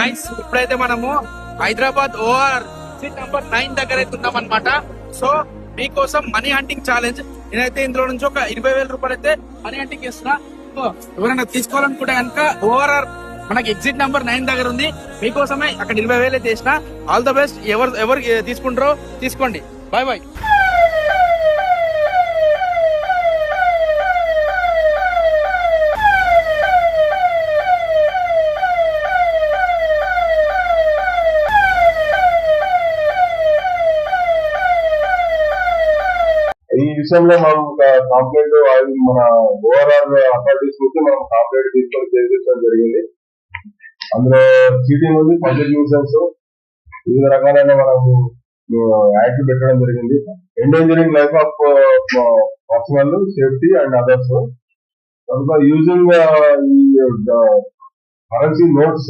Guys ఇప్పుడైతే మనము Hyderabad OR exit number nine దగ్గర అయితే ఉన్నాం అనమాట సో మీకోసం మనీ హంటింగ్ ఛాలెంజ్. నేనైతే ఇందులో నుంచి ఒక ఇరవై వేల రూపాయలు అయితే మనీ హంటింగ్ చేస్తున్నా. సో ఎవరైనా తీసుకోవాలనుకుంటే కనుక ఓఆర్ఆర్ మనకి ఎగ్జిట్ నంబర్ నైన్ దగ్గర ఉంది. మీకోసమే అక్కడ ఇరవై వేలు అయితే చేసిన. All the best. ఎవరు ఎవరు తీసుకుంటారో తీసుకోండి. Bye bye. విషయంలో మనం ఒక కంప్లైంట్ మన ఓవరాల్ అథారిటీస్ నుంచి మనం కంప్లైంట్ తీసుకొని చేయించడం జరిగింది. అందులో చీటింగ్ ఉంది? Public nuisance. వివిధ రకాలైన మనం యాక్ట్ పెట్టడం జరిగింది. Endangering life of personal safety and others. కనుక యూజింగ్ ఈ కరెన్సీ నోట్స్